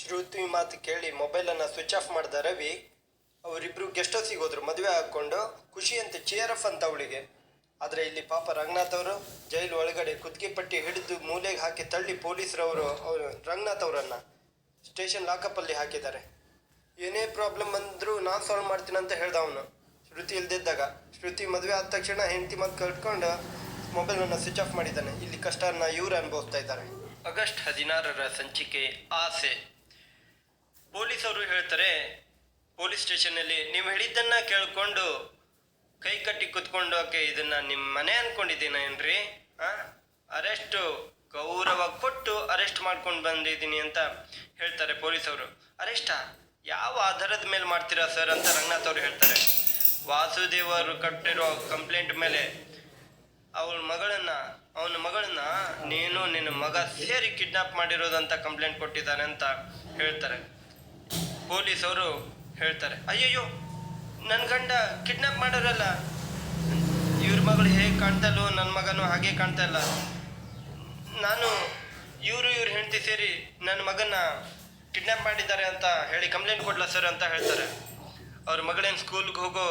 ಶ್ರುತಿ ಮಾತು ಕೇಳಿ ಮೊಬೈಲನ್ನು ಸ್ವಿಚ್ ಆಫ್ ಮಾಡಿದ ರವಿ, ಅವರಿಬ್ರು ಗೆಸ್ಟ್ ಹೌಸಿಗೆ ಹೋದ್ರು. ಮದುವೆ ಹಾಕ್ಕೊಂಡು ಖುಷಿಯಂತೆ ಚೇರ್ ಅಫ್ ಅಂತ ಅವಳಿಗೆ. ಆದರೆ ಇಲ್ಲಿ ಪಾಪ ರಂಗನಾಥ್ ಅವರು ಜೈಲು ಒಳಗಡೆ ಕುತ್ತಿಗೆ ಪಟ್ಟಿ ಹಿಡಿದು ಮೂಲೆಗೆ ಹಾಕಿ ತಳ್ಳಿ ಪೊಲೀಸರವರು ಅವರು ರಂಗನಾಥ್ ಅವರನ್ನು ಸ್ಟೇಷನ್ ಲಾಕಪ್ಪಲ್ಲಿ ಹಾಕಿದ್ದಾರೆ. ಏನೇ ಪ್ರಾಬ್ಲಮ್ ಬಂದರೂ ನಾನು ಸಾಲ್ವ್ ಮಾಡ್ತೀನಿ ಅಂತ ಹೇಳ್ದ ಅವನು. ಶ್ರುತಿ ಇಲ್ದಿದ್ದಾಗ ಶ್ರುತಿ ಮದುವೆ ಆದ ತಕ್ಷಣ ಹೆಂಡತಿ ಮಾತು ಕಟ್ಕೊಂಡು ಮೊಬೈಲನ್ನು ಸ್ವಿಚ್ ಆಫ್ ಮಾಡಿದ್ದಾನೆ. ಇಲ್ಲಿ ಕಷ್ಟನ ಇವರು ಅನುಭವಿಸ್ತಾ ಇದ್ದಾರೆ. ಆಗಸ್ಟ್ ಹದಿನಾರರ ಸಂಚಿಕೆ ಆಸೆ. ಪೊಲೀಸವರು ಹೇಳ್ತಾರೆ, ಪೊಲೀಸ್ ಸ್ಟೇಷನಲ್ಲಿ ನೀವು ಹೇಳಿದ್ದನ್ನ ಕೇಳ್ಕೊಂಡು ಕೈ ಕಟ್ಟಿ ಕುತ್ಕೊಂಡು ಓಕೆ, ಇದನ್ನ ನಿಮ್ಮ ಮನೆ ಅನ್ಕೊಂಡಿದ್ದೀನ ಏನ್ರಿ? ಅರೆಸ್ಟು, ಗೌರವ ಕೊಟ್ಟು ಅರೆಸ್ಟ್ ಮಾಡ್ಕೊಂಡು ಬಂದಿದ್ದೀನಿ ಅಂತ ಹೇಳ್ತಾರೆ ಪೊಲೀಸವರು. ಅರೆಸ್ಟಾ? ಯಾವ ಆಧಾರದ ಮೇಲೆ ಮಾಡ್ತೀರಾ ಸರ್? ಅಂತ ರಂಗನಾಥ್ ಅವರು ಹೇಳ್ತಾರೆ. ವಾಸುದೇವ್ ಅವರು ಕಟ್ಟಿರೋ ಕಂಪ್ಲೇಂಟ್ ಮೇಲೆ ಅವಳ ಮಗಳನ್ನ, ಅವನ ಮಗಳನ್ನ ನೀನು ನಿನ್ನ ಮಗ ಸೇರಿ ಕಿಡ್ನಾಪ್ ಮಾಡಿರೋದಂತ ಕಂಪ್ಲೇಂಟ್ ಕೊಟ್ಟಿದ್ದಾನೆ ಅಂತ ಹೇಳ್ತಾರೆ. ಪೊಲೀಸ್ ಅವರು ಹೇಳ್ತಾರೆ, ಅಯ್ಯಯ್ಯೋ ನನ್ನ ಗಂಡ ಕಿಡ್ನಾಪ್ ಮಾಡೋರಲ್ಲ. ಇವ್ರ ಮಗಳು ಹೇಗೆ ಕಾಣ್ತಲ್ಲೋ ನನ್ನ ಮಗನೂ ಹಾಗೆ ಕಾಣ್ತಾ ಇಲ್ಲ. ನಾನು ಇವರು ಇವ್ರ ಹೆಂಡತಿ ಸೇರಿ ನನ್ನ ಮಗನ ಕಿಡ್ನಾಪ್ ಮಾಡಿದ್ದಾರೆ ಅಂತ ಹೇಳಿ ಕಂಪ್ಲೇಂಟ್ ಕೊಡ್ಲ ಸರ್ ಅಂತ ಹೇಳ್ತಾರೆ. ಅವ್ರ ಮಗಳೇನು ಸ್ಕೂಲ್ಗೆ ಹೋಗೋ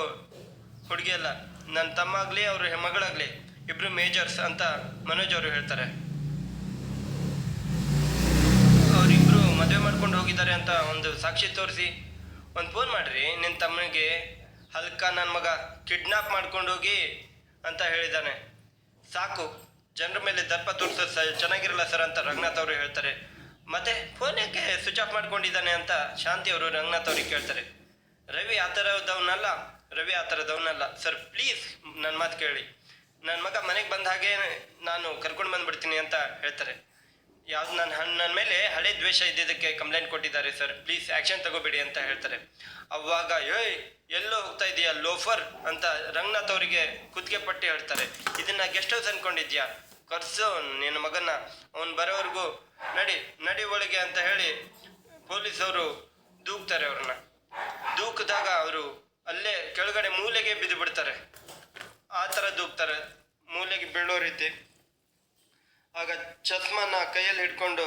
ಹುಡುಗಿ ಅಲ್ಲ ನನ್ನ ತಮ್ಮ ಆಗಲಿ ಅವ್ರ ಮಗಳಾಗಲಿ ಇಬ್ಬರು ಮೇಜರ್ಸ್ ಅಂತ ಮನೋಜ್ ಅವರು ಹೇಳ್ತಾರೆ. ಮಾಡ್ಕೊಂಡು ಹೋಗಿದ್ದಾರೆ ಅಂತ ಒಂದು ಸಾಕ್ಷಿ ತೋರಿಸಿ. ಒಂದು ಫೋನ್ ಮಾಡ್ರಿ ನಿನ್ನ ತಮ್ಮನಿಗೆ ಹಲ್ಕ ನನ್ನ ಮಗ ಕಿಡ್ನಾಪ್ ಮಾಡ್ಕೊಂಡು ಹೋಗಿ ಅಂತ ಹೇಳಿದ್ದಾನೆ. ಸಾಕು, ಜನರ ಮೇಲೆ ದರ್ಪ ತೋರಿಸೋದು ಸ, ಚೆನ್ನಾಗಿರಲ್ಲ ಸರ್ ಅಂತ ರಂಗನಾಥ್ ಅವರು ಹೇಳ್ತಾರೆ. ಮತ್ತೆ ಫೋನ್ ಯಾಕೆ ಸ್ವಿಚ್ ಆಫ್ ಮಾಡ್ಕೊಂಡಿದ್ದಾನೆ ಅಂತ ಶಾಂತಿ ಅವರು ರಂಗನಾಥ್ ಅವ್ರಿಗೆ ಕೇಳ್ತಾರೆ. ರವಿ ಆ ಥರದವನಲ್ಲ, ರವಿ ಆ ಥರದವನಲ್ಲ. ಸರ್ ಪ್ಲೀಸ್ ನನ್ನ ಮಾತು ಕೇಳಿ. ನನ್ನ ಮಗ ಮನೆಗೆ ಬಂದ ಹಾಗೆ ನಾನು ಕರ್ಕೊಂಡು ಬಂದ್ಬಿಡ್ತೀನಿ ಅಂತ ಹೇಳ್ತಾರೆ. ಯಾವ್ದು ನನ್ನ ನನ್ನ ಮೇಲೆ ಹಳೆ ದ್ವೇಷ ಇದ್ದಿದ್ದಕ್ಕೆ ಕಂಪ್ಲೇಂಟ್ ಕೊಟ್ಟಿದ್ದಾರೆ ಸರ್ ಪ್ಲೀಸ್ ಆ್ಯಕ್ಷನ್ ತಗೋಬೇಡಿ ಅಂತ ಹೇಳ್ತಾರೆ. ಅವಾಗ, ಏಯ್, ಎಲ್ಲೋ ಹೋಗ್ತಾ ಇದೀಯಾ, ಲೋಫರ್? ಅಂತ ರಂಗನಾಥ್ ಅವರಿಗೆ ಕುತ್ತಿಗೆ ಪಟ್ಟಿ ಹೇಳ್ತಾರೆ. ಇದನ್ನ ಗೆಸ್ಟ್ ಹೌಸ್ ಅನ್ಕೊಂಡಿದ್ಯಾ? ಕರ್ಸು ನಿನ್ನ ಮಗನ ಅವನು ಬರೋವರೆಗೂ ನಡಿ ನಡಿ ಒಳಗೆ ಅಂತ ಹೇಳಿ ಪೊಲೀಸ್ ಅವರು ದೂಕ್ತಾರೆ ಅವ್ರನ್ನ. ದೂಕಿದಾಗ ಅವರು ಅಲ್ಲೇ ಕೆಳಗಡೆ ಮೂಲೆಗೆ ಬಿದ್ದು ಬಿಡ್ತಾರೆ ಆ ಥರ ದೂಕ್ತಾರೆ. ಮೂಲೆಗೆ ಬೀಳೋ ರೀತಿ. ಆಗ ಚತ್ಮನ ಕೈಯಲ್ಲಿ ಹಿಡ್ಕೊಂಡು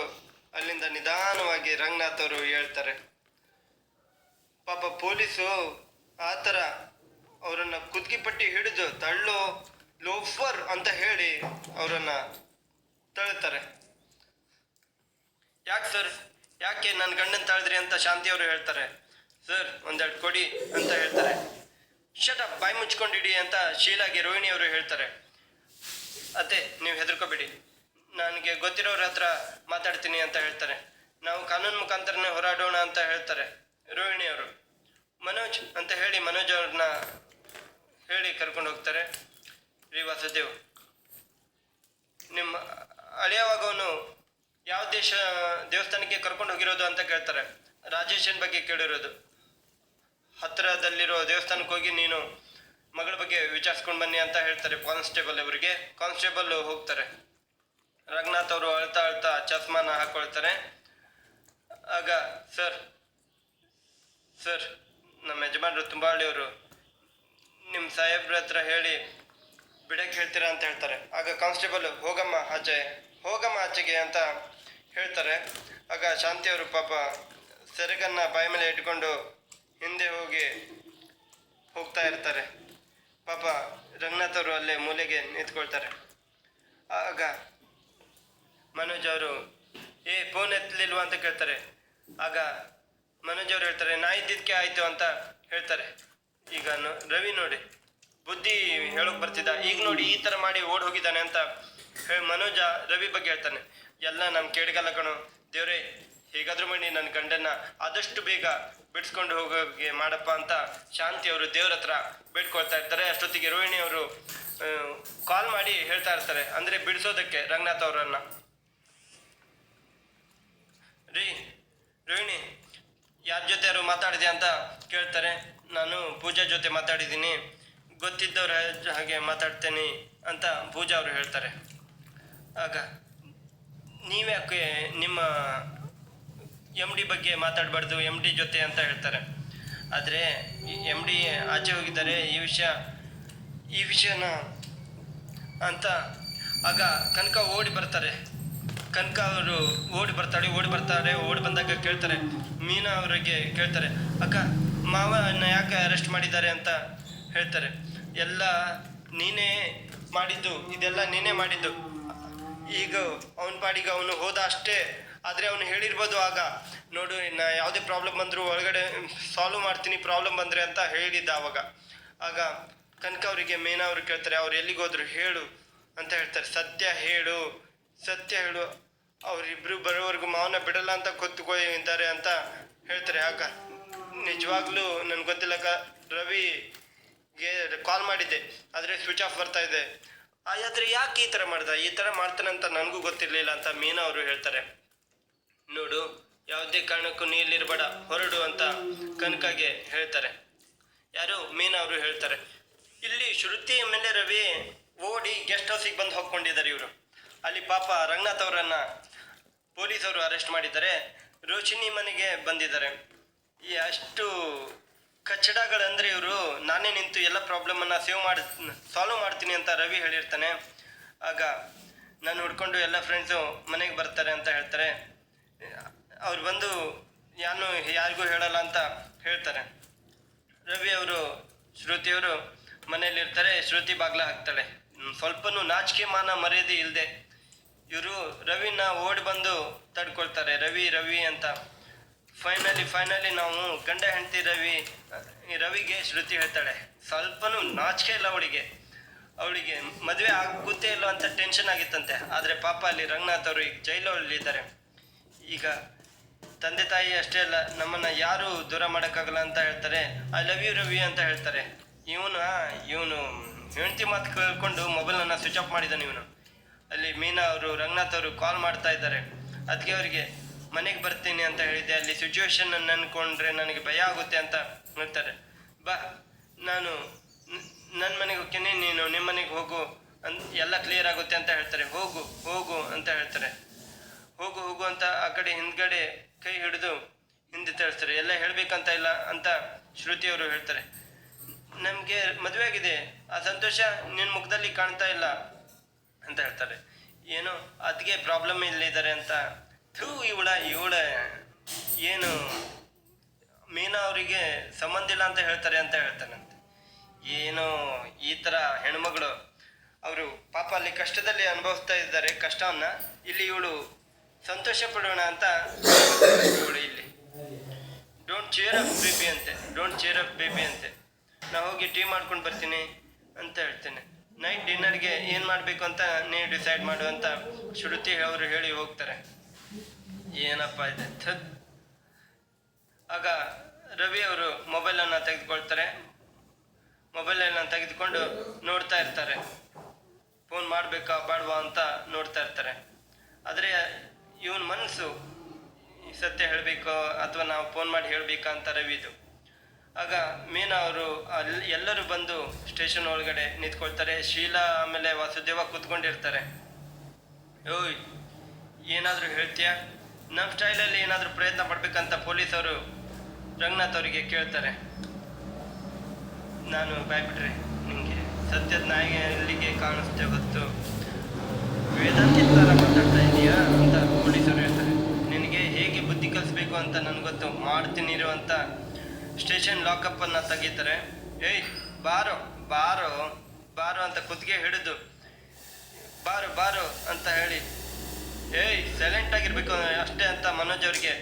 ಅಲ್ಲಿಂದ ನಿಧಾನವಾಗಿ ರಂಗನಾಥ್ ಅವರು ಹೇಳ್ತಾರೆ, ಪಾಪ ಪೊಲೀಸು ಆ ಥರ ಅವರನ್ನ ಕುದ್ಗಿ ಪಟ್ಟಿ ಹಿಡಿದು ತಳ್ಳು ಲೋಫರ್ ಅಂತ ಹೇಳಿ ಅವರನ್ನ ತಳ್ತಾರೆ. ಯಾಕೆ ಸರ್ ಯಾಕೆ ನನ್ನ ಗಂಡನ ತಳೆದ್ರಿ ಅಂತ ಶಾಂತಿ ಅವರು ಹೇಳ್ತಾರೆ? ಸರ್ ಒಂದೆರಡು ಕೊಡಿ ಅಂತ ಹೇಳ್ತಾರೆ. ಶಟ ಬಾಯಿ ಮುಚ್ಕೊಂಡಿಡಿ ಅಂತ ಶೀಲಾಗಿ ರೋಹಿಣಿ ಅವರು ಹೇಳ್ತಾರೆ. ಅದೇ ನೀವು ಹೆದರ್ಕೋಬೇಡಿ. ನನಗೆ ಗೊತ್ತಿರೋರ ಹತ್ರ ಮಾತಾಡ್ತೀನಿ ಅಂತ ಹೇಳ್ತಾರೆ. ನಾವು ಕಾನೂನು ಮುಖಾಂತರನೇ ಹೋರಾಡೋಣ ಅಂತ ಹೇಳ್ತಾರೆ ರೋಹಿಣಿ ಅವರು. ಮನೋಜ್ ಅಂತ ಹೇಳಿ ಮನೋಜ್ ಅವ್ರನ್ನ ಹೇಳಿ ಕರ್ಕೊಂಡು ಹೋಗ್ತಾರೆ. ರೀ ವಾಸುದೇವ್, ನಿಮ್ಮ ಅಳಿಯವಾಗವನು ಯಾವ ದೇಶ, ದೇವಸ್ಥಾನಕ್ಕೆ ಕರ್ಕೊಂಡು ಹೋಗಿರೋದು ಅಂತ ಕೇಳ್ತಾರೆ. ರಾಜೇಶನ್ ಬಗ್ಗೆ ಕೇಳಿರೋದು? ಹತ್ತಿರದಲ್ಲಿರೋ ದೇವಸ್ಥಾನಕ್ಕೆ ಹೋಗಿ ನೀನು ಮಗಳ ಬಗ್ಗೆ ವಿಚಾರಿಸ್ಕೊಂಡು ಬನ್ನಿ ಅಂತ ಹೇಳ್ತಾರೆ ಕಾನ್ಸ್ಟೇಬಲ್ ಅವರಿಗೆ. ಕಾನ್ಸ್ಟೇಬಲ್ ಹೋಗ್ತಾರೆ. ರಂಗನಾಥ್ ಅವರು ಅಳ್ತಾ ಅಳ್ತಾ ಚಸ್ಮಾನ ಹಾಕೊಳ್ತಾರೆ. ಆಗ ಸರ್ ಸರ್, ನಮ್ಮ ಯಜಮಾನರು ತುಂಬಾಳಿಯವರು ನಿಮ್ಮ ಸಾಹೇಬ್ರ ಹತ್ರ ಹೇಳಿ ಬಿಡಕ್ಕೆ ಹೇಳ್ತೀರಾ ಅಂತ ಹೇಳ್ತಾರೆ. ಆಗ ಕಾನ್ಸ್ಟೇಬಲ್ ಹೋಗಮ್ಮ ಆಚೆ, ಹೋಗಮ್ಮ ಆಚೆಗೆ ಅಂತ ಹೇಳ್ತಾರೆ. ಆಗ ಶಾಂತಿಯವರು ಪಾಪ ಸೆರಗನ್ನ ಬಾಯಿ ಮೇಲೆ ಇಟ್ಕೊಂಡು ಹಿಂದೆ ಹೋಗಿ ಹೋಗ್ತಾ ಇರ್ತಾರೆ. ಪಾಪ ರಂಗನಾಥ್ ಅವರು ಅಲ್ಲೇ ಮೂಲೆಗೆ ನಿಂತ್ಕೊಳ್ತಾರೆ. ಆಗ ಮನೋಜ್ ಅವರು, ಏ ಫೋನ್ ಎತ್ತಲಿಲ್ವಾ? ಅಂತ ಕೇಳ್ತಾರೆ. ಆಗ ಮನೋಜ್ ಅವರು ಹೇಳ್ತಾರೆ, ನಾ ಇದ್ದಿದ್ದಕ್ಕೆ ಆಯಿತು ಅಂತ ಹೇಳ್ತಾರೆ. ಈಗ ರವಿ ನೋಡಿ, ಬುದ್ಧಿ ಹೇಳೋಕೆ ಬರ್ತಿದ್ದ. ಈಗ ನೋಡಿ ಈ ಥರ ಮಾಡಿ ಓಡ್ ಹೋಗಿದ್ದಾನೆ ಅಂತ ಹೇಳಿ ಮನೋಜ ರವಿ ಬಗ್ಗೆ ಹೇಳ್ತಾನೆ. ಎಲ್ಲ ನಮ್ಮ ಕೇಳಿಗಲ್ಲ ಕಣು, ದೇವ್ರೇ, ಹೇಗಾದ್ರೂ ಮಾಡಿ ನನ್ನ ಗಂಡನ್ನ ಆದಷ್ಟು ಬೇಗ ಬಿಡಿಸ್ಕೊಂಡು ಹೋಗೋಕೆ ಮಾಡಪ್ಪ ಅಂತ ಶಾಂತಿ ಅವರು ದೇವ್ರ ಹತ್ರ ಬೇಡ್ಕೊಳ್ತಾ ಇರ್ತಾರೆ. ಅಷ್ಟೊತ್ತಿಗೆ ರೋಹಿಣಿ ಅವರು ಕಾಲ್ ಮಾಡಿ ಹೇಳ್ತಾ ಇರ್ತಾರೆ. ಅಂದರೆ ಬಿಡಿಸೋದಕ್ಕೆ ರಂಗನಾಥ್ ಅವರನ್ನ. ರೀ, ರೋಹಿಣಿ, ಯಾರ ಜೊತೆ ಯಾರು ಮಾತಾಡಿದೆ ಅಂತ ಕೇಳ್ತಾರೆ. ನಾನು ಪೂಜಾ ಜೊತೆ ಮಾತಾಡಿದ್ದೀನಿ. ಗೊತ್ತಿದ್ದವ್ರ ಹಾಗೆ ಮಾತಾಡ್ತೇನೆ ಅಂತ ಪೂಜಾ ಅವರು ಹೇಳ್ತಾರೆ. ಆಗ ನೀವ್ಯಾಕೆ ನಿಮ್ಮ ಎಂ ಡಿ ಬಗ್ಗೆ ಮಾತಾಡಬಾರ್ದು ಎಂ ಡಿ ಜೊತೆ ಅಂತ ಹೇಳ್ತಾರೆ. ಆದರೆ ಎಂ ಡಿ ಆಚೆ ಹೋಗಿದ್ದಾರೆ, ಈ ವಿಷಯ, ಈ ವಿಷಯನ ಅಂತ ಆಗ ಕನಕ ಓಡಿ ಬರ್ತಾರೆ. ಕನಕ ಅವರು ಓಡಿ ಬರ್ತಾಳೆ, ಓಡಿ ಬರ್ತಾರೆ, ಓಡಿ ಬಂದಾಗ ಕೇಳ್ತಾರೆ, ಮೀನಾ ಅವರಿಗೆ ಕೇಳ್ತಾರೆ, ಅಕ್ಕ ಮಾವನ ಯಾಕೆ ಅರೆಸ್ಟ್ ಮಾಡಿದ್ದಾರೆ ಅಂತ ಹೇಳ್ತಾರೆ. ಎಲ್ಲ ನೀನೇ ಮಾಡಿದ್ದು, ಇದೆಲ್ಲ ನೀನೇ ಮಾಡಿದ್ದು. ಈಗ ಅವನ ಪಾಡಿಗೆ ಅವನು ಹೋದ ಅಷ್ಟೇ, ಆದರೆ ಅವನು ಹೇಳಿರ್ಬೋದು ಆಗ. ನೋಡು, ಇನ್ನು ಯಾವುದೇ ಪ್ರಾಬ್ಲಮ್ ಬಂದರೂ ಒಳಗಡೆ ಸಾಲ್ವ್ ಮಾಡ್ತೀನಿ ಪ್ರಾಬ್ಲಮ್ ಬಂದರೆ ಅಂತ ಹೇಳಿದ್ದ ಆವಾಗ ಆಗ ಕನಕ ಅವರಿಗೆ, ಮೇನಾ ಅವರು ಕೇಳ್ತಾರೆ, ಅವ್ರು ಎಲ್ಲಿಗೆ ಹೋದ್ರು ಹೇಳು ಅಂತ ಹೇಳ್ತಾರೆ. ಸತ್ಯ ಹೇಳು. ಸತ್ಯ ಹೇಳು. ಅವರಿಬ್ರು ಬರೋವರೆಗೂ ಮಾವನ ಬಿಡಲ್ಲ ಅಂತ ಇದ್ದಾರೆ ಅಂತ ಹೇಳ್ತಾರೆ. ಅಕ್ಕ ನಿಜವಾಗ್ಲೂ ನನ್ಗೆ ಗೊತ್ತಿಲ್ಲ ಅಕ್ಕ, ರವಿಗೆ ಕಾಲ್ ಮಾಡಿದ್ದೆ. ಆದರೆ ಸ್ವಿಚ್ ಆಫ್ ಬರ್ತಾ ಇದೆ. ಆದ್ರೆ ಯಾಕೆ ಈ ಥರ ಮಾಡ್ದ? ಈ ಥರ ಮಾಡ್ತಾನೆ ಅಂತ ನನಗೂ ಗೊತ್ತಿರಲಿಲ್ಲ ಅಂತ ಮೀನಾ ಅವರು ಹೇಳ್ತಾರೆ. ನೋಡು ಯಾವುದೇ ಕಾರಣಕ್ಕೂ ನೀ ಇಲ್ಲಿರ್ಬೇಡ ಹೊರಡು ಅಂತ ಕನಕಾಗೆ ಹೇಳ್ತಾರೆ. ಯಾರು ಮೀನಾ ಅವರು ಹೇಳ್ತಾರೆ. ಇಲ್ಲಿ ಶ್ರುತಿ ಮೇಲೆ ರವಿ ಓಡಿ ಗೆಸ್ಟ್ ಹೌಸಿಗೆ ಬಂದು ಹೋಗ್ಕೊಂಡಿದ್ದಾರೆ ಇವರು. ಅಲ್ಲಿ ಪಾಪ ರಂಗನಾಥ್ ಅವರನ್ನ ಪೊಲೀಸರು ಅರೆಸ್ಟ್ ಮಾಡಿದ್ದಾರೆ. ರೋಶಿನಿ ಮನೆಗೆ ಬಂದಿದ್ದಾರೆ. ಈ ಅಷ್ಟು ಕಚ್ಚಡಗಳಂದ್ರೆ ಇವರು, ನಾನೇ ನಿಂತು ಎಲ್ಲ ಪ್ರಾಬ್ಲಮನ್ನು ಸೇವ್ ಮಾಡಿ ಸಾಲ್ವ್ ಮಾಡ್ತೀನಿ ಅಂತ ರವಿ ಹೇಳಿರ್ತಾನೆ. ಆಗ ನಾನು ಹುಡ್ಕೊಂಡು ಎಲ್ಲ ಫ್ರೆಂಡ್ಸು ಮನೆಗೆ ಬರ್ತಾರೆ ಅಂತ ಹೇಳ್ತಾರೆ. ಅವ್ರು ಬಂದು ಯಾನು ಯಾರಿಗೂ ಹೇಳಲ್ಲ ಅಂತ ಹೇಳ್ತಾರೆ. ರವಿ ಅವರು ಶ್ರುತಿಯವರು ಮನೆಯಲ್ಲಿರ್ತಾರೆ. ಶ್ರುತಿ ಬಾಗ್ಲ ಹಾಕ್ತಾಳೆ. ಸ್ವಲ್ಪನೂ ನಾಚಿಕೆ ಮಾನ ಮರ್ಯಾದೆ ಇಲ್ಲದೆ ಇವರು ರವಿನ ಓಡಿ ಬಂದು ತಡ್ಕೊಳ್ತಾರೆ, ರವಿ ರವಿ ಅಂತ. ಫೈನಲಿ ಫೈನಲಿ ನಾವು ಗಂಡ ಹೆಂಡತಿ ರವಿ ರವಿಗೆ ಶ್ರುತಿ ಹೇಳ್ತಾಳೆ. ಸ್ವಲ್ಪನೂ ನಾಚಿಕೆ ಇಲ್ಲ ಅವಳಿಗೆ. ಅವಳಿಗೆ ಮದುವೆ ಆಗುತ್ತೆ ಇಲ್ಲ ಅಂತ ಟೆನ್ಷನ್ ಆಗಿತ್ತಂತೆ. ಆದರೆ ಪಾಪ ಅಲ್ಲಿ ರಂಗನಾಥ್ ಅವರು ಈಗ ಜೈಲಲ್ಲಿದ್ದಾರೆ ಈಗ ತಂದೆ ತಾಯಿ ಅಷ್ಟೇ ಅಲ್ಲ, ನಮ್ಮನ್ನ ಯಾರು ದೂರ ಮಾಡೋಕ್ಕಾಗಲ್ಲ ಅಂತ ಹೇಳ್ತಾರೆ. ಐ ಲವ್ ಯು ರವಿ ಅಂತ ಹೇಳ್ತಾರೆ. ಇವನು ಇವನು ಹೆಂಡತಿ ಮಾತು ಕೇಳ್ಕೊಂಡು ಮೊಬೈಲನ್ನು ಸ್ವಿಚ್ ಆಫ್ ಮಾಡಿದ್ದಾನೆ ಇವನು. ಅಲ್ಲಿ ಮೀನಾ ಅವರು, ರಂಗನಾಥ್ ಅವರು ಕಾಲ್ ಮಾಡ್ತಾ ಇದ್ದಾರೆ. ಅದಕ್ಕೆ ಅವರಿಗೆ, ಮನೆಗೆ ಬರ್ತೀನಿ ಅಂತ ಹೇಳಿದ್ದೆ ಅಲ್ಲಿ ಸಿಚುವೇಶನ್ ಅನ್ಕೊಂಡ್ರೆ ನನಗೆ ಭಯ ಆಗುತ್ತೆ ಅಂತ ಹೇಳ್ತಾರೆ. ಬಾ, ನಾನು ನನ್ನ ಮನೆಗೆ ಹೋಗ್ತೀನಿ ನೀನು ನಿಮ್ಮ ಮನೆಗೆ ಹೋಗು ಅಂತ ಎಲ್ಲ ಕ್ಲಿಯರ್ ಆಗುತ್ತೆ ಅಂತ ಹೇಳ್ತಾರೆ. ಹೋಗು ಹೋಗು ಅಂತ ಹೇಳ್ತಾರೆ. ಹೋಗು ಹೋಗು ಅಂತ ಆ ಕಡೆ ಹಿಂದ್ಗಡೆ ಕೈ ಹಿಡಿದು ಹಿಂದೆ ತಳಿಸ್ತಾರೆ. ಎಲ್ಲ ಹೇಳಬೇಕಂತ ಇಲ್ಲ ಅಂತ ಶ್ರುತಿಯವರು ಹೇಳ್ತಾರೆ. ನಮಗೆ ಮದುವೆ ಆಗಿದೆ. ಆ ಸಂತೋಷ ನಿನ್ನ ಮುಖದಲ್ಲಿ ಕಾಣ್ತಾ ಇಲ್ಲ. ಅಂತ ಹೇಳ್ತಾರೆ. ಏನು ಅದಕ್ಕೆ ಪ್ರಾಬ್ಲಮ್ ಇಲ್ಲಿದ್ದಾರೆ ಅಂತ? ಥೂ, ಇವಳ ಇವಳ, ಏನು, ಮೀನಾ ಅವರಿಗೆ ಸಂಬಂಧ ಇಲ್ಲ ಅಂತ ಹೇಳ್ತಾರೆ ಅಂತ ಹೇಳ್ತಾನಂತೆ. ಏನು, ಈ ಥರ ಹೆಣ್ಮಗಳು, ಅವರು ಪಾಪ ಅಲ್ಲಿ ಕಷ್ಟದಲ್ಲಿ ಅನುಭವಿಸ್ತಾ ಇದ್ದಾರೆ, ಕಷ್ಟವನ್ನ, ಇಲ್ಲಿ ಇವಳು ಸಂತೋಷ ಪಡೋಣ ಅಂತ ಇವಳು ಇಲ್ಲಿ. ಡೋಂಟ್ ಚೇರ್ ಅಪ್ ಬೇಬಿ ಅಂತೆ. ಡೋಂಟ್ ಚೇರ್ ಅಪ್ ಬೇಬಿ ಅಂತೆ. ನಾ ಹೋಗಿ ಟೀ ಮಾಡ್ಕೊಂಡು ಬರ್ತೀನಿ ಅಂತ ಹೇಳ್ತೇನೆ. ನೈಟ್ ಡಿನ್ನರ್ಗೆ ಏನು ಮಾಡಬೇಕು ಅಂತ ನೀವು ಡಿಸೈಡ್ ಮಾಡು ಅಂತ ಶ್ರುತಿ ಅವರು ಹೇಳಿ ಹೋಗ್ತಾರೆ. ಏನಪ್ಪ ಇದೆ? ಥದ್ ಆಗ ರವಿ ಅವರು ಮೊಬೈಲನ್ನು ತೆಗೆದುಕೊಳ್ತಾರೆ. ಮೊಬೈಲನ್ನು ತೆಗೆದುಕೊಂಡು ನೋಡ್ತಾ ಇರ್ತಾರೆ. ಫೋನ್ ಮಾಡಬೇಕಾ ಬಾಡ್ವಾ ಅಂತ ನೋಡ್ತಾ ಇರ್ತಾರೆ. ಆದರೆ ಇವನ್ ಮನಸ್ಸು ಸತ್ಯ ಹೇಳಬೇಕು ಅಥವಾ ನಾವು ಫೋನ್ ಮಾಡಿ ಹೇಳಬೇಕಾ ಅಂತ ರವಿದು ಆಗ ಮೀನಾ ಅವರು ಅಲ್ಲಿ ಎಲ್ಲರೂ ಬಂದು ಸ್ಟೇಷನ್ ಒಳಗಡೆ ನಿಂತ್ಕೊಳ್ತಾರೆ. ಶೀಲಾ ಆಮೇಲೆ ವಾಸುದೇವ ಕೂತ್ಕೊಂಡಿರ್ತಾರೆ. ಓಯ್, ಏನಾದರೂ ಹೇಳ್ತೀಯಾ? ನಮ್ಮ ಸ್ಟೈಲಲ್ಲಿ ಏನಾದರೂ ಪ್ರಯತ್ನ ಪಡ್ಬೇಕಂತ ಪೊಲೀಸವರು ರಂಗನಾಥ್ ಅವರಿಗೆ ಕೇಳ್ತಾರೆ. ನಾನು ಬಾಯ್ಬಿಟ್ರೆ ನಿಮಗೆ ಸತ್ಯದ ನಾಯಿಗೆ ಅಲ್ಲಿಗೆ ಹೊತ್ತು ವೇದಾಂತಿ ಥರ ಮಾತಾಡ್ತಾ ಇದೀಯಾ ಅಂತ ಪೊಲೀಸರು ಹೇಳ್ತಾರೆ. ನಿನಗೆ ಹೇಗೆ ಬುದ್ಧಿ ಕಲಿಸ್ಬೇಕು ಅಂತ ನನಗೆ ಗೊತ್ತು. ಮಾಡ್ತೀನಿ ಅಂತ ಸ್ಟೇಷನ್ ಲಾಕಪ್ಪನ್ನು ತೆಗಿತಾರೆ. ಏಯ್, ಬಾರೋ ಬಾರೋ ಬಾರೋ ಅಂತ ಕುತ್ತಿಗೆ ಹಿಡಿದು. ಬಾರು ಬಾರು ಅಂತ ಹೇಳಿ. ಏಯ್ ಸೈಲೆಂಟ್ ಆಗಿರ್ಬೇಕು ಅಷ್ಟೇ ಅಂತ ಮನೋಜ್ ಅವ್ರಿಗೆ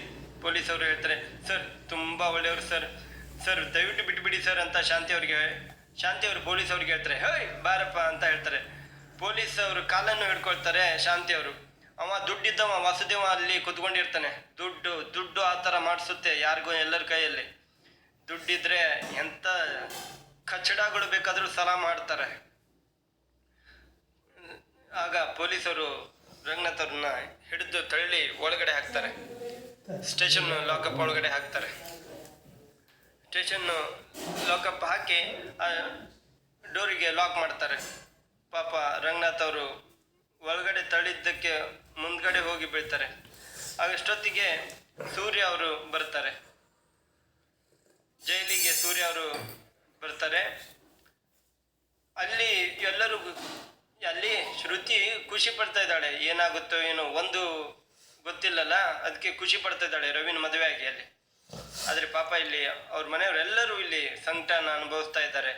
ಪೊಲೀಸ್ ಅವರು ಹೇಳ್ತಾರೆ. ಸರ್, ತುಂಬ ಒಳ್ಳೆಯವರು ಸರ್. ಸರ್, ದಯವಿಟ್ಟು ಬಿಟ್ಬಿಡಿ ಸರ್ ಅಂತ ಶಾಂತಿ ಅವ್ರಿಗೆ, ಶಾಂತಿ ಅವರು ಪೊಲೀಸ್ ಅವ್ರಿಗೆ ಹೇಳ್ತಾರೆ. ಹೇಯ್, ಬಾರಪ್ಪ ಅಂತ ಹೇಳ್ತಾರೆ. ಪೊಲೀಸ್ ಅವರು ಕಾಲನ್ನು ಹಿಡ್ಕೊಳ್ತಾರೆ ಶಾಂತಿ ಅವರು. ಅವ ದುಡ್ಡಿದ್ದವ, ವಾಸುದೇವ ಅಲ್ಲಿ ಕುತ್ಕೊಂಡಿರ್ತಾನೆ. ದುಡ್ಡು ದುಡ್ಡು ಆ ಥರ ಮಾಡಿಸುತ್ತೆ ಯಾರಿಗೂ ಎಲ್ಲರ ಕೈಯಲ್ಲಿ. ದುಡ್ಡಿದ್ರೆ ಎಂತ ಕಚ್ಚಡಗಳು ಬೇಕಾದರೂ ಸಲ ಮಾಡ್ತಾರೆ. ಆಗ ಪೊಲೀಸರು ರಂಗನಾಥ್ ಅವ್ರನ್ನ ಹಿಡಿದು ತಳ್ಳಿ ಒಳಗಡೆ ಹಾಕ್ತಾರೆ. ಸ್ಟೇಷನ್ ಲಾಕಪ್ ಒಳಗಡೆ ಹಾಕ್ತಾರೆ. ಸ್ಟೇಷನ್ ಲಾಕಪ್ ಹಾಕಿ ಡೋರಿಗೆ ಲಾಕ್ ಮಾಡ್ತಾರೆ. ಪಾಪ ರಂಗನಾಥ್ ಅವರು ಒಳಗಡೆ ತಳ್ಳಿದ್ದಕ್ಕೆ ಮುಂದ್ಗಡೆ ಹೋಗಿ ಬೀಳ್ತಾರೆ. ಆಗಷ್ಟೊತ್ತಿಗೆ ಸೂರ್ಯ ಅವರು ಬರ್ತಾರೆ. ಜೈಲಿಗೆ ಸೂರ್ಯ ಅವರು ಬರ್ತಾರೆ. ಅಲ್ಲಿ ಎಲ್ಲರೂ ಅಲ್ಲಿ ಶ್ರುತಿ ಖುಷಿ ಪಡ್ತಾ ಇದ್ದಾಳೆ. ಏನಾಗುತ್ತೋ ಏನೋ ಒಂದು ಗೊತ್ತಿಲ್ಲಲ್ಲ ಅದಕ್ಕೆ ಖುಷಿ ಪಡ್ತಾ ಇದ್ದಾಳೆ ರವಿನ ಮದುವೆ ಆಗಿ ಅಲ್ಲಿ. ಆದರೆ ಪಾಪ ಇಲ್ಲಿ ಅವ್ರ ಮನೆಯವರೆಲ್ಲರೂ ಇಲ್ಲಿ ಸಂಕಟನ ಅನುಭವಿಸ್ತಾ ಇದ್ದಾರೆ.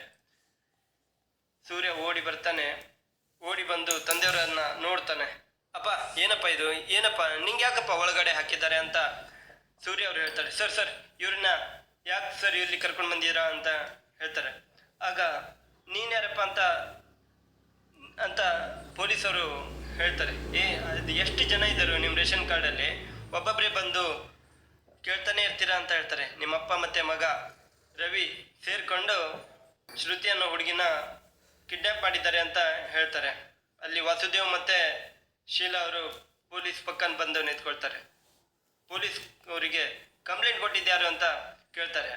ಸೂರ್ಯ ಓಡಿ ಬರ್ತಾನೆ. ಓಡಿ ಬಂದು ತಂದೆಯವರನ್ನ ನೋಡ್ತಾನೆ. ಅಪ್ಪ, ಏನಪ್ಪ ಇದು? ಏನಪ್ಪ? ನಿಂಗೆ ಯಾಕಪ್ಪ ಒಳಗಡೆ ಹಾಕಿದ್ದಾರೆ ಅಂತ ಸೂರ್ಯ ಅವ್ರು ಹೇಳ್ತಾರೆ ಸರ್ ಸರ್, ಇವ್ರನ್ನ ಯಾಕೆ ಸರ್ ಇಲ್ಲಿ ಕರ್ಕೊಂಡು ಬಂದಿದ್ದೀರಾ ಅಂತ ಹೇಳ್ತಾರೆ. ಆಗ ನೀನ್ ಯಾರಪ್ಪ ಅಂತ ಅಂತ ಪೊಲೀಸರು ಹೇಳ್ತಾರೆ. ಏ, ಅದು ಎಷ್ಟು ಜನ ಇದ್ದರು ನಿಮ್ಮ ರೇಷನ್ ಕಾರ್ಡಲ್ಲಿ? ಒಬ್ಬೊಬ್ಬರೇ ಬಂದು ಕೇಳ್ತಾನೆ ಇರ್ತೀರಾ ಅಂತ ಹೇಳ್ತಾರೆ. ನಿಮ್ಮಪ್ಪ ಮತ್ತು ಮಗ ರವಿ ಸೇರಿಕೊಂಡು ಶ್ರುತಿ ಅನ್ನೋ ಹುಡುಗಿನ ಕಿಡ್ನ್ಯಾಪ್ ಮಾಡಿದ್ದಾರೆ ಅಂತ ಹೇಳ್ತಾರೆ. ಅಲ್ಲಿ ವಾಸುದೇವ್ ಮತ್ತು ಶೀಲಾ ಅವರು ಪೊಲೀಸ್ ಪಕ್ಕನ ಬಂದು ನಿಂತ್ಕೊಳ್ತಾರೆ. ಪೊಲೀಸ್ ಅವರಿಗೆ ಕಂಪ್ಲೇಂಟ್ ಕೊಟ್ಟಿದ್ಯಾರು ಅಂತ ಕೇಳ್ತಾರೆ.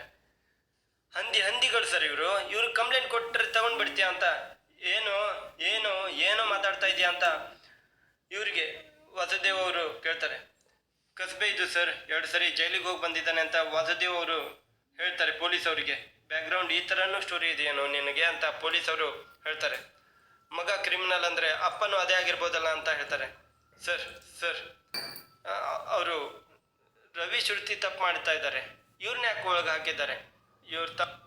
ಹಂದಿ, ಹಂದಿಗಳು ಸರ್ ಇವರು. ಇವ್ರು ಕಂಪ್ಲೇಂಟ್ ಕೊಟ್ಟರೆ ತಗೊಂಡ್ಬಿಡ್ತೀಯ ಅಂತ. ಏನು ಏನು, ಏನೋ ಮಾತಾಡ್ತಾ ಇದೆಯಾ ಅಂತ ಇವರಿಗೆ ವಾಸುದೇವ್ ಅವರು ಕೇಳ್ತಾರೆ. ಕಸ್ಬೆ ಇದು ಸರ್, ಎರಡು ಸರಿ ಜೈಲಿಗೆ ಹೋಗಿ ಬಂದಿದ್ದಾನೆ ಅಂತ ವಾಸುದೇವ್ ಅವರು ಹೇಳ್ತಾರೆ ಪೊಲೀಸ್ ಅವರಿಗೆ. ಬ್ಯಾಕ್ಗ್ರೌಂಡ್ ಈ ಥರನೂ ಸ್ಟೋರಿ ಇದೆಯೇನೋ ನಿನಗೆ ಅಂತ ಪೊಲೀಸ್ ಅವರು ಹೇಳ್ತಾರೆ. ಮಗ ಕ್ರಿಮಿನಲ್ ಅಂದರೆ ಅಪ್ಪನೂ ಅದೇ ಆಗಿರ್ಬೋದಲ್ಲ ಅಂತ ಹೇಳ್ತಾರೆ. ಸರ್ ಸರ್ ಅವರು ರವಿ ಶ್ರುತಿ ತಪ್ಪು ಮಾಡ್ತಾ ಇದ್ದಾರೆ. ಇವ್ರನ್ನ ಯಾಕೆ ಒಳಗೆ ಹಾಕಿದ್ದಾರೆ? ಇವ್ರ ತಪ್ಪು